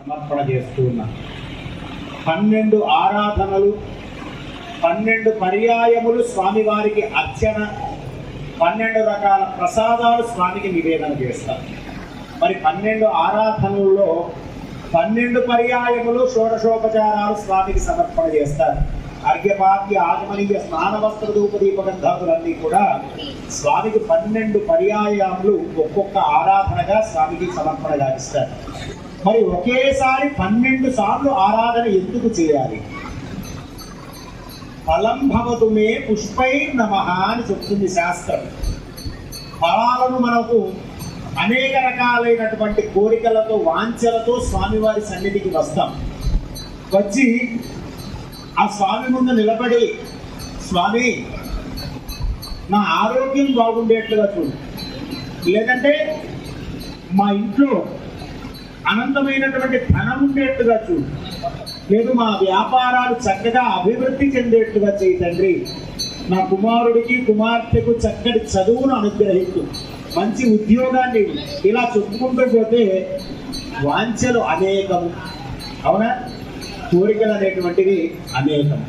సమర్పణ చేస్తూ ఉన్నాను పన్నెండు ఆరాధనలు పన్నెండు పర్యాయములు స్వామివారికి అర్చన పన్నెండు రకాల ప్రసాదాలు స్వామికి నివేదన చేస్తారు. మరి పన్నెండు ఆరాధనల్లో పన్నెండు పర్యాయములు షోడశోపచారాలు స్వామికి సమర్పణ చేస్తారు. అర్ఘ్యపాద్య ఆగమనీయ స్నాన వస్త్ర ధూపదీపగంధాదులన్నీ కూడా స్వామికి పన్నెండు పర్యాయములు ఒక్కొక్క ఆరాధనగా స్వామికి సమర్పణ గావిస్తారు మరి ఒకేసారి పన్నెండు సార్లు ఆరాధన ఎందుకు చేయాలి? ఫలం భవతు మే పుష్పై నమ అని చెప్తుంది శాస్త్రం. ఫలాలను మనకు అనేక రకాలైనటువంటి కోరికలతో వాంఛలతో స్వామివారి సన్నిధికి వస్తాం. వచ్చి ఆ స్వామి ముందు నిలబడి స్వామి నా ఆరోగ్యం బాగుండేట్లుగా చూడు. లేదంటే మా ఇంట్లో అనంతమైనటువంటి ధనం ఉండేట్టుగా చూడు. లేదు మా వ్యాపారాలు చక్కగా అభివృద్ధి చెందేట్టుగా చేయి తండ్రి. నా కుమారుడికి కుమార్తెకు చక్కటి చదువును అనుగ్రహిస్తూ మంచి ఉద్యోగాన్ని ఇలా చెప్పుకుంటూ పోతే వాంఛలు అనేకము. అవునా? కోరికలు అనేటువంటివి అనేకం.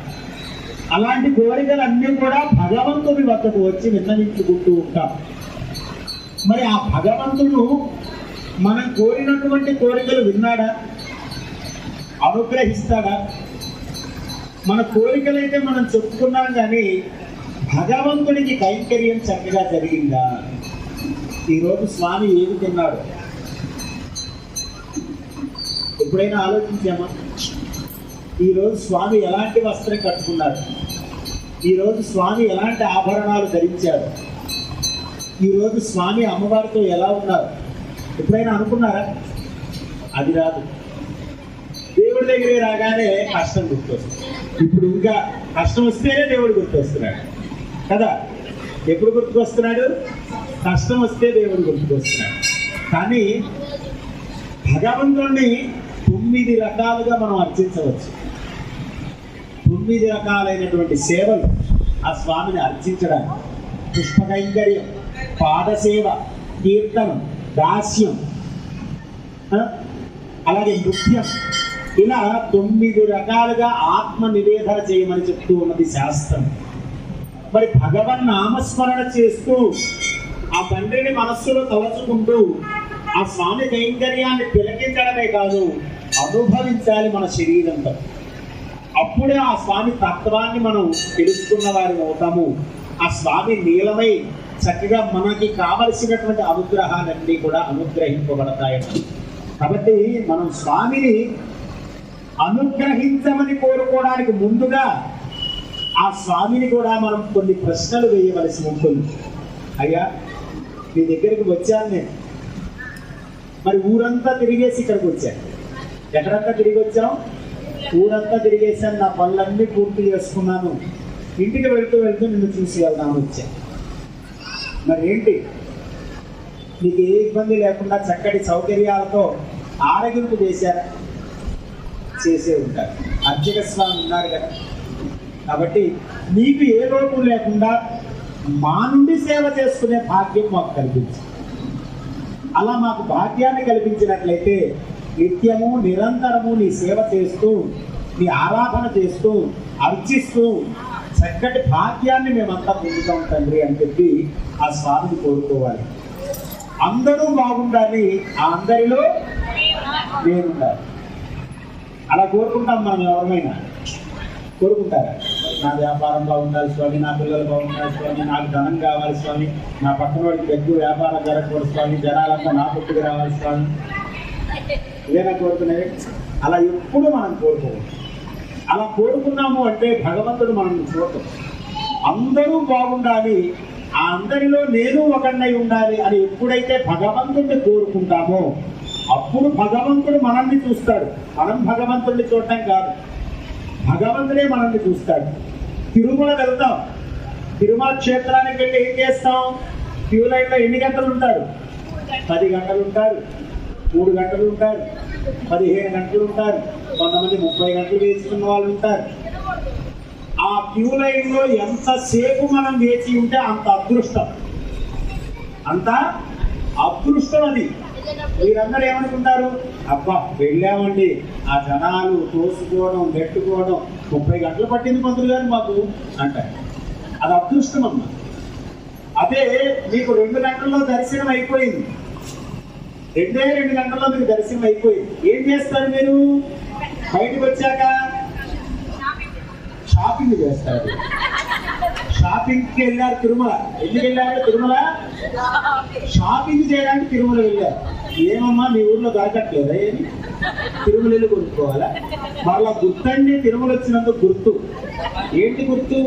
అలాంటి కోరికలు అన్నీ కూడా భగవంతుని వద్దకు వచ్చి విన్నవించుకుంటూ ఉంటాం. మరి ఆ భగవంతుడు మనం కోరినటువంటి కోరికలు విన్నాడా? అనుగ్రహిస్తాడా? మన కోరికలైతే మనం చెప్పుకున్నాం కానీ భగవంతుడికి కైంకర్యం చక్కగా జరిగిందా? ఈరోజు స్వామి ఏమి తిన్నాడు? ఎప్పుడైనా ఆలోచించామా? ఈరోజు స్వామి ఎలాంటి వస్త్రం కట్టుకున్నారు? ఈరోజు స్వామి ఎలాంటి ఆభరణాలు ధరించారు? ఈరోజు స్వామి అమ్మవారితో ఎలా ఉన్నారు? ఎప్పుడైనా అనుకున్నారా? అది రాదు. దేవుడి దగ్గరే రాగానే కష్టం గుర్తొస్తుంది. ఇప్పుడు ఇంకా కష్టం వస్తేనే దేవుడు గుర్తొస్తున్నాడు. కదా? ఎప్పుడు గుర్తుకొస్తున్నాడు? కష్టం వస్తే దేవుడు గుర్తుకొస్తున్నాడు. కానీ భగవంతుణ్ణి తొమ్మిది రకాలుగా మనం అర్చించవచ్చు. తొమ్మిది రకాలైనటువంటి సేవలు ఆ స్వామిని అర్చించడానికి. పుష్పకైంకర్యం పాదసేవ కీర్తనం దాస్యం అలాగే నృత్యం. ఇలా తొమ్మిది రకాలుగా ఆత్మ నివేదన చేయమని చెప్తూ ఉన్నది శాస్త్రం. మరి భగవన్ నామస్మరణ చేస్తూ ఆ తండ్రిని మనస్సులో తలచుకుంటూ ఆ స్వామి కైంకర్యాన్ని తిలకించడమే కాదు అనుభవించాలి మన శరీరంతో అప్పుడే ఆ స్వామి తత్వాన్ని మనం తెలుసుకున్న వారి అవుతాము. ఆ స్వామి నీలమై చక్కగా మనకి కావలసినటువంటి అనుగ్రహాలన్నీ కూడా అనుగ్రహింపబడతాయట కాబట్టి మనం స్వామిని అనుగ్రహించమని కోరుకోవడానికి ముందుగా ఆ స్వామిని కూడా మనం కొన్ని ప్రశ్నలు వేయవలసి ఉంటుంది. అయ్యా మీ దగ్గరికి వచ్చాను నేను. మరి ఊరంతా తిరిగేసి ఇక్కడికి వచ్చాను. ఎక్కడంతా తిరిగి వచ్చాం ఊరంతా తిరిగేసాను నా పనులన్నీ పూర్తి చేసుకున్నాను. ఇంటికి వెళ్తూ వెళ్తూ నిన్ను చూసి వెళ్దామని వచ్చా. మరి ఏంటి నీకు ఏ ఇబ్బంది లేకుండా చక్కటి సౌకర్యాలతో ఆరగింపు చేశారా? చేసే ఉంటారు. అర్చక స్వామి ఉన్నారు కదా. కాబట్టి నీకు ఏ లోపం లేకుండా మా నుండి సేవ చేసుకునే భాగ్యం మాకు కల్పించింది అలా మాకు భాగ్యాన్ని కల్పించినట్లయితే నిత్యము నిరంతరము నీ సేవ చేస్తూ నీ ఆరాధన చేస్తూ అర్చిస్తూ చక్కటి భాగ్యాన్ని మేమంతా పొందుతాం తండ్రి అని చెప్పి ఆ స్వామిని కోరుకోవాలి. అందరూ బాగుండాలి ఆ అందరిలో నేనుండాలి. అలా కోరుకుంటాం మనం ఎవరైనా కోరుకుంటారా? నా వ్యాపారం బాగుండాలి స్వామి నా పిల్లలు బాగుండాలి స్వామి నాకు ధనం కావాలి స్వామి నా పక్కన వాళ్ళకి ఎక్కువ వ్యాపారం జరగకూడదు స్వామి జనాలంతా నా పుట్టుకు రావాలి స్వామి. ఇదేనా కోరుకునేది? అలా ఎప్పుడు మనం కోరుకోవాలి అలా కోరుకున్నాము అంటే భగవంతుడు మనం చూడటం అందరూ బాగుండాలి ఆ అందరిలో నేను ఒకన్నై ఉండాలి అని ఎప్పుడైతే భగవంతుడిని కోరుకుంటామో అప్పుడు భగవంతుడు మనల్ని చూస్తాడు. మనం భగవంతుడిని చూడటం కాదు. భగవంతుడే మనల్ని చూస్తాడు. తిరుమల వెళ్తాం తిరుమల క్షేత్రానికి వెళ్ళి ఏం చేస్తాం? క్యూ లైన్లో ఎన్ని గంటలు ఉంటారు? పది గంటలు ఉంటారు. మూడు గంటలు ఉంటారు. పదిహేను గంటలు ఉంటారు. కొంతమంది ముప్పై గంటలు వేసుకున్న వాళ్ళు ఉంటారు. ఆ క్యూ లైన్లో ఎంతసేపు మనం వేచి ఉంటే అంత అదృష్టం. అంత అదృష్టం అది. మీరందరూ ఏమనుకుంటారు? అబ్బా వెళ్ళామండి. ఆ జనాలు తోసుకోవడం నెట్టుకోవడం ముప్పై గంటలు పట్టింది పంతులు గారు మాకు అంటారు. అది అదృష్టం అమ్మా. అదే మీకు రెండు గంటల్లో దర్శనం అయిపోయింది. రెండే రెండు గంటల్లో మీకు దర్శనం అయిపోయింది ఏం చేస్తారు మీరు? బయటకు వచ్చాక షాపింగ్ చేస్తారు. షాపింగ్కి వెళ్ళారు తిరుమల. ఎందుకు వెళ్ళారు తిరుమల? షాపింగ్ చేయడానికి తిరుమల వెళ్ళారు. ఏమమ్మా మీ ఊర్లో దొరకట్లేదా ఏమి తిరుమల వెళ్ళి కొనుక్కోవాలా? మరలా గుర్తండి తిరుమల వచ్చినందుకు గుర్తు. ఏంటి గుర్తు?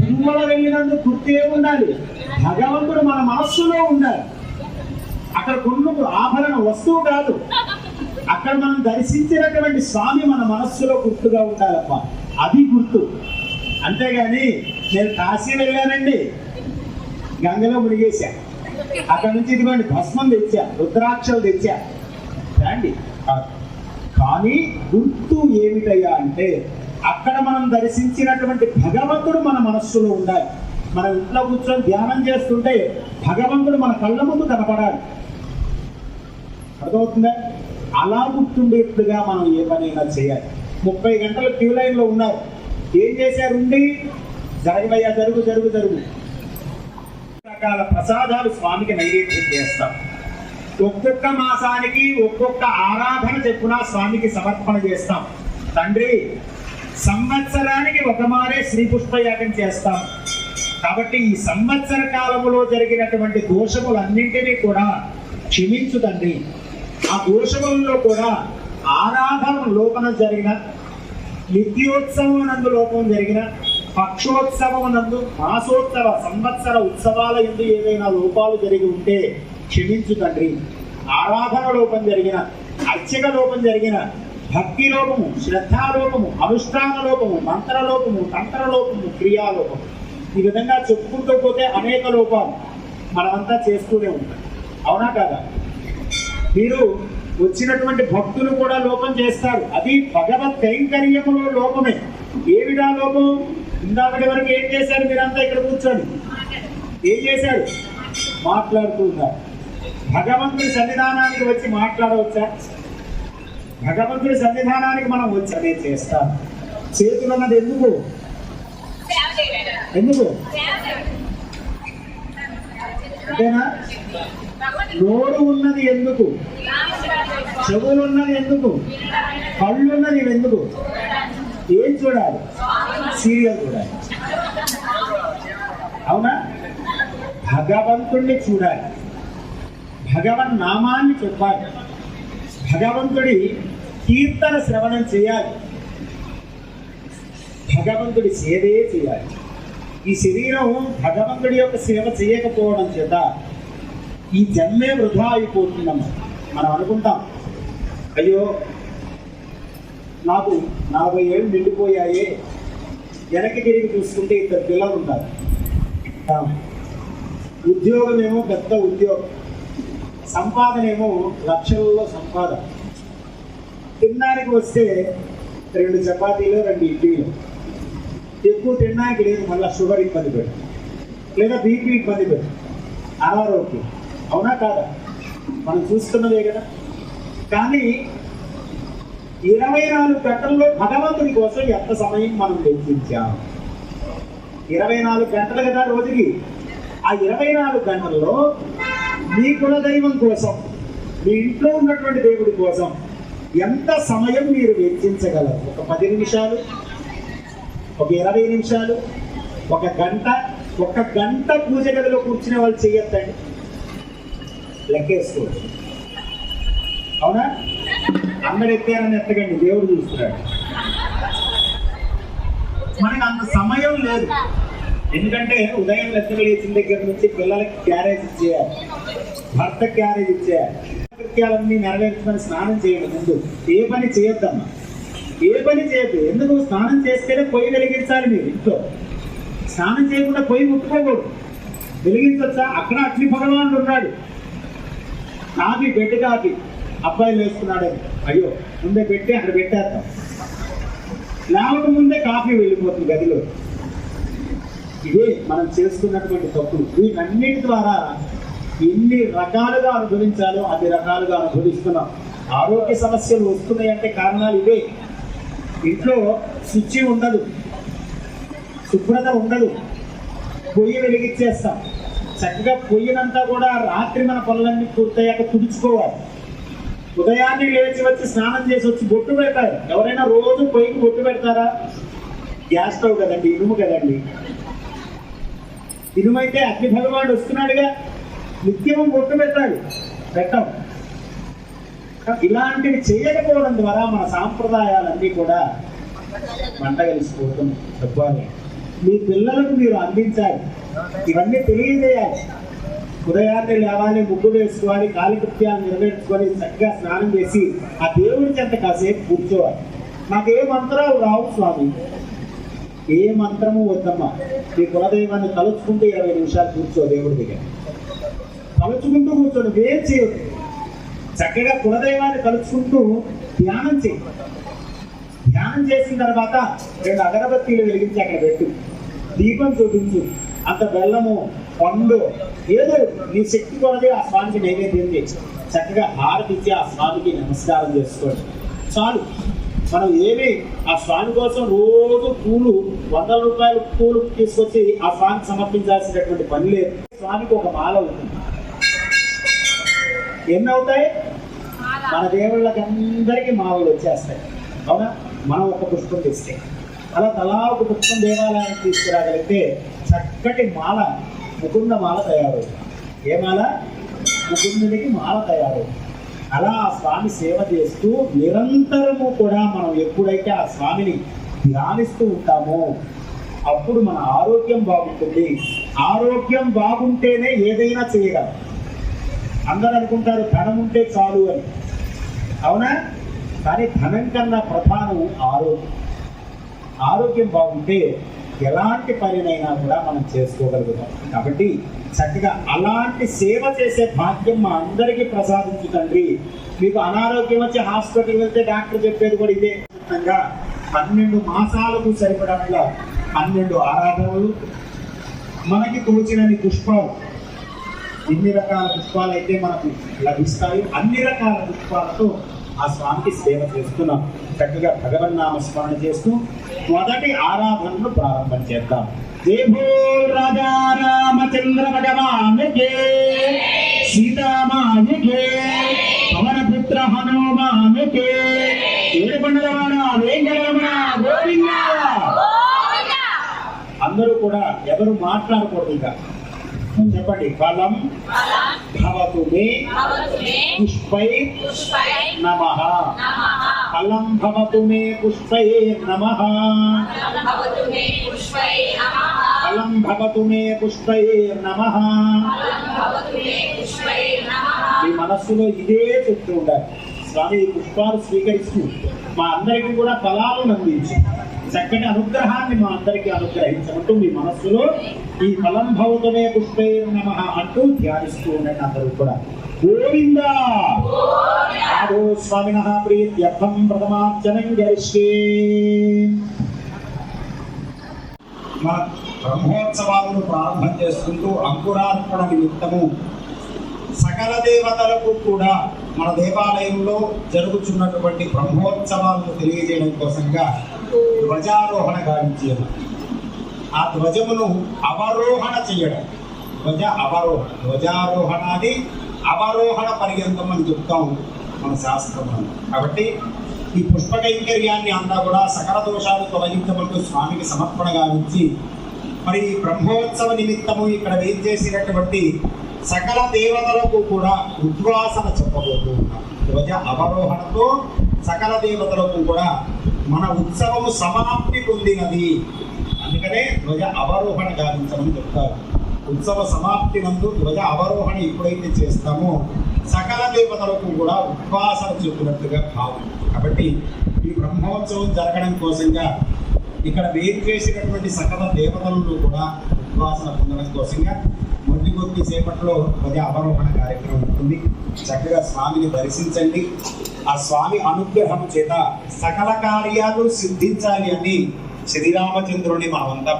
తిరుమల వెళ్ళినందుకు గుర్తు ఏముండాలి? భగవంతుడు మన మనస్సులో ఉండాలి. అక్కడ కొనుక్కు ఆభరణ వస్తువు కాదు. అక్కడ మనం దర్శించినటువంటి స్వామి మన మనస్సులో గుర్తుగా ఉండాలమ్మ అది గుర్తు. అంతేగాని నేను కాశీ వెళ్ళానండి. గంగలో మునిగేశా. అక్కడ నుంచి ఇదిగోండి భస్మం తెచ్చా రుద్రాక్షలు తెచ్చా. రండి. కానీ గుర్తు ఏమిటయ్యా అంటే అక్కడ మనం దర్శించినటువంటి భగవంతుడు మన మనస్సులో ఉండాలి. మనం ఇంట్లో కూర్చొని ధ్యానం చేస్తుంటే భగవంతుడు మన కళ్ళ ముందు కనపడాలి. అర్థమవుతుందా? అలా గుర్తుండేట్లుగా మనం ఏ పనైనా చేయాలి. ముప్పై గంటలు క్యూ లైన్లో ఉన్నారు. ఏం చేశారు ఉండి? జరగబయ్యా జరుగు జరుగు జరుగు. రకాల ప్రసాదాలు స్వామికి నైవేద్యం చేస్తాం. ఒక్కొక్క మాసానికి ఒక్కొక్క ఆరాధన చెప్పున స్వామికి సమర్పణ చేస్తాం. తండ్రి సంవత్సరానికి ఒక మారే శ్రీ పుష్పయాగం చేస్తాం. కాబట్టి ఈ సంవత్సర కాలంలో జరిగినటువంటి దోషములన్నింటినీ కూడా క్షమించు తండ్రి. ఆ దోషములలో కూడా ఆరాధన లోపన జరిగిన నిత్యోత్సవం నందు లోపం జరిగిన పక్షోత్సవం నందు మాసోత్సవ సంవత్సర ఉత్సవాల ఎందు ఏదైనా లోపాలు జరిగి ఉంటే క్షమించు తండ్రి. ఆరాధన లోపం జరిగిన అర్చక లోపం జరిగిన భక్తి లోపము శ్రద్ధాలోపము అనుష్ఠాన లోపము మంత్రలోపము తంత్రలోపము క్రియాలోపము ఈ విధంగా చెప్పుకుంటూ పోతే అనేక లోపాలు మనమంతా చేస్తూనే ఉంటాం. అవునా కదా? మీరు వచ్చినటువంటి భక్తులు కూడా లోపం చేస్తారు. అది భగవత్ కైంకర్యములో లోపమే. ఏమిటా లోపం? ఇందాకటి వరకు ఏం చేశారు మీరంతా ఇక్కడ కూర్చొని? ఏం చేశారు? మాట్లాడుతూ ఉన్నారు భగవంతుడి సన్నిధానానికి వచ్చి మాట్లాడవచ్చా? భగవంతుడి సన్నిధానానికి మనం వచ్చి అదే చేస్తాం. చేతులు అన్నది ఎందుకు? ఎందుకు అంతేనా? నోరు ఉన్నది ఎందుకు? చెవులు ఉన్నది ఎందుకు? కళ్ళు ఉన్నది ఎందుకు? ఏం చూడాలి? సీరియల్ చూడాలి. అవునా? భగవంతుణ్ణి చూడాలి. భగవన్ నామాన్ని చెప్పాలి. భగవంతుడి కీర్తన శ్రవణం చేయాలి. భగవంతుడి సేవే చేయాలి. ఈ శరీరం భగవంతుడి యొక్క సేవ చేయకపోవడం చేత ఈ జన్మే వృధా అయిపోతుందమ్మ. మనం అనుకుంటాం అయ్యో నాకు నలభై ఏళ్ళు నిండిపోయాయే. వెనక్కి తిరిగి చూసుకుంటే ఇద్దరు పిల్లలు ఉంటారు. ఉద్యోగం ఏమో పెద్ద ఉద్యోగం. సంపాదన ఏమో లక్షల్లో సంపాదన. తినడానికి వస్తే రెండు చపాతీలు రెండు ఇడ్లీలు. ఎక్కువ తినడానికి లేదు మళ్ళీ షుగర్ ఇబ్బంది పెట్టు లేదా బీపీ ఇబ్బంది పెట్టు అనారోగ్యం. అవునా కాదా? మనం చూస్తున్నదే కదా. కానీ ఇరవై నాలుగు గంటల్లో భగవంతుని కోసం ఎంత సమయం మనం వెచ్చించాం? ఇరవై నాలుగు గంటలు కదా రోజుకి. ఆ ఇరవై నాలుగు గంటల్లో మీ కులదైవం కోసం మీ ఇంట్లో ఉన్నటువంటి దేవుడి కోసం ఎంత సమయం మీరు వెచ్చించగలరు? ఒక పది నిమిషాలు ఒక ఇరవై నిమిషాలు ఒక గంట ఒక గంట పూజ గదిలో కూర్చునే వాళ్ళు చేయొద్దండి. లెక్కేసుకోవచ్చు. అవునా? అందరు ఎత్తారని ఎత్తకండి దేవుడు చూస్తున్నాడు. మనకి అంత సమయం లేదు. ఎందుకంటే ఉదయం లెక్కలు లేచిన దగ్గర నుంచి పిల్లలకి క్యారేజ్ ఇచ్చేయాలి. భర్త క్యారేజ్ ఇచ్చేయాలి. కృత్యాలన్నీ నెరవేర్చుకొని స్నానం చేయండి ముందు. ఏ పని చేయొద్దమ్మా. ఏ పని చేయొద్దు. ఎందుకు? స్నానం చేస్తేనే పొయ్యి వెలిగించాలి మీరు ఇంట్లో. స్నానం చేయకుండా పొయ్యి ముట్టుకోకూడదు. వెలిగించొచ్చా? అక్కడ అగ్ని భగవానుడు ఉన్నాడు. Coffee bed coffee. అబ్బాయిలు వేసుకున్నాడని అయ్యో ముందే పెట్టి అక్కడ పెట్టేస్తాం. లేవక ముందే కాఫీ వెళ్ళిపోతుంది గదిలో. ఇదే మనం చేసుకున్నటువంటి తప్పులు వీటన్నిటి ద్వారా ఎన్ని రకాలుగా అనుభవించాలో అన్ని రకాలుగా అనుభవిస్తున్నాం. ఆరోగ్య సమస్యలు వస్తున్నాయంటే కారణాలు ఇవే. ఇంట్లో శుచి ఉండదు. శుభ్రత ఉండదు. పొయ్యి వెలిగించేస్తాం. చక్కగా పొయ్యినంతా కూడా రాత్రి మన పనులన్నీ పూర్తయ్యాక తుడుచుకోవాలి. ఉదయాన్నే లేచి వచ్చి స్నానం చేసి వచ్చి బొట్టు పెడతారు. ఎవరైనా రోజు పొయ్యికి బొట్టు పెడతారా? గ్యాస్ స్టవ్ కదండి ఇనుము కదండి. ఇనుమైతే అగ్ని భగవాడు వస్తున్నాడుగా. నిత్యం బొట్టు పెట్టాడు పెట్టం. ఇలాంటివి చేయకపోవడం ద్వారా మన సాంప్రదాయాలన్నీ కూడా మంట కలిసిపోతున్నాయి చెప్పాలి. మీ పిల్లలకు మీరు అందించాలి. ఇవన్నీ తెలియజేయాలి. ఉదయాన్నే లేవాలి ముగ్గు వేసుకోవాలి కాలకృత్యాలు నెరవేర్చుకొని చక్కగా స్నానం చేసి ఆ దేవుడి చెంత కాసేపు కూర్చోవాలి. నాకు ఏ మంత్రాలు రావు స్వామి. ఏ మంత్రము వద్దమ్మా. మీ కులదైవాన్ని తలుచుకుంటూ ఇరవై నిమిషాలు కూర్చో దేవుడి దగ్గర. తలుచుకుంటూ కూర్చోండి వేరు చేయొద్దు. చక్కగా కులదైవాన్ని తలుచుకుంటూ ధ్యానం చేయి. ధ్యానం చేసిన తర్వాత రెండు అగరబత్తీలు వెలిగించి అక్కడ పెట్టు. దీపం చూపించు. అంత బెల్లము పండు ఏదో నీ శక్తి కొలది ఆ స్వామికి నైవేద్యం చేసి చక్కగా హారతి ఇచ్చి ఆ స్వామికి నమస్కారం చేసుకోండి. చాలు. మనం ఏమి ఆ స్వామి కోసం రోజు పూలు వందల రూపాయల పూలు తీసుకొచ్చి ఆ స్వామికి సమర్పించాల్సినటువంటి పని లేదు. స్వామికి ఒక మాల ఉంటుంది ఎన్ని అవుతాయి మన దేవుళ్ళకి అందరికీ మాలలు వచ్చేస్తాయి. అవునా? మనం ఒక పుష్పం తెస్తే. అలా తలా ఒక పుష్పం దేవాలయానికి తీసుకురాగలిగితే చక్కటి మాల ముకుంద మాల తయారవుతుంది. ఏ మాల? ముకుందునికి మాల తయారవుతుంది. అలా ఆ స్వామి సేవ చేస్తూ నిరంతరము కూడా మనం ఎప్పుడైతే ఆ స్వామిని ధ్యానిస్తూ ఉంటామో అప్పుడు మన ఆరోగ్యం బాగుంటుంది. ఆరోగ్యం బాగుంటేనే ఏదైనా చేయగలం. అందరూ అనుకుంటారు ధనం ఉంటే చాలు అని. అవునా? కానీ ధనం కన్నా ప్రధానం ఆరోగ్యం. ఆరోగ్యం బాగుంటే ఎలాంటి పనినైనా కూడా మనం చేసుకోగలుగుతాం. కాబట్టి చక్కగా అలాంటి సేవ చేసే భాగ్యం మా అందరికీ ప్రసాదించు తండ్రి. మీకు అనారోగ్యం వచ్చి హాస్పిటల్ వెళ్తే డాక్టర్ చెప్పేది కూడా ఇదే. విధంగా పన్నెండు మాసాలకు సరిపడట్ల పన్నెండు ఆరాధనలు. మనకి తోచినని పుష్పాలు. ఎన్ని రకాల పుష్పాలు అయితే మనకు లభిస్తాయి అన్ని రకాల పుష్పాలతో ఆ స్వామికి సేవ చేస్తున్నాం. చక్కగా భగవన్నామ స్మరణ చేస్తూ మొదటి ఆరాధనను ప్రారంభం చేద్దాం. రాజా రామచంద్ర భగవానికి సీతామానికి పవనపుత్ర హనుమానికి ఏడుకొండలవాడ వెంకటరమణ గోవింద! అందరూ కూడా ఎవరు మాట్లాడకూడదు ఇంకా. చెప్పండి ఫలం భవతు మే పుష్పై నమ. ఫలం భవతు మే పుష్పై నమ. ఫలం భవతు మే పుష్పై నమ. మీ మనస్సులో ఇదే చెప్తూ ఉండాలి. స్వామి పుష్పాలు స్వీకరిస్తూ మా అందరికీ కూడా ఫలాలు అందించి. చక్కటి అనుగ్రహాన్ని మా అందరికీ అనుగ్రహించమంటూ మీ మనస్సులో. ఈ ఫలం భౌతమే పుష్పే నమ అంటూ ధ్యానిస్తూ ఉండండి అందరూ కూడా. గోవింద! ఆదో స్వామిన ప్రీత్యర్థం ప్రథమార్చనం గరిష్టే మన బ్రహ్మోత్సవాలను ప్రారంభం చేసుకుంటూ అంకురార్పణ నిమిత్తము సకల దేవతలకు కూడా మన దేవాలయంలో జరుగుతున్నటువంటి బ్రహ్మోత్సవాలను తెలియజేయడం కోసంగా ధ్వజారోహణ గావించారు ఆ ధ్వజమును అవరోహణ చేయడం. ధ్వజ అవరోహణ. ధ్వజారోహణాది అవరోహణ పర్యంతం అని చెప్తాం మన శాస్త్రం కాబట్టి ఈ పుష్పకైంకర్యాన్ని అంతా కూడా సకల దోషాలు తొలగించబడుతూ స్వామికి సమర్పణ గావించి మరి ఈ బ్రహ్మోత్సవ నిమిత్తము ఇక్కడ వేయించేసినటువంటి సకల దేవతలకు కూడా ఉద్వాసన చెప్పబోతూ ఉన్నాం. ధ్వజ అవరోహణతో సకల దేవతలకు కూడా మన ఉత్సవము సమాప్తి పొందినది. అందుకనే ధ్వజ అవరోహణ గావించమని చెప్తారు. ఉత్సవ సమాప్తి నందు ధ్వజ అవరోహణ ఎప్పుడైతే చేస్తామో సకల దేవతలకు కూడా ఉపాసన చెప్పినట్టుగా భావం. కాబట్టి ఈ బ్రహ్మోత్సవం జరగడం కోసంగా ఇక్కడ వేరు చేసినటువంటి సకల దేవతలను కూడా ఉపాసన పొందడం కోసంగా మొదటి కొద్ది సేపట్లో ధ్వజ అవరోహణ కార్యక్రమం ఉంటుంది. చక్కగా స్వామిని దర్శించండి. ఆ స్వామి అనుగ్రహం చేత సకల కార్యాలు సిద్ధించాలి అని శ్రీరామచంద్రుని మనమంతా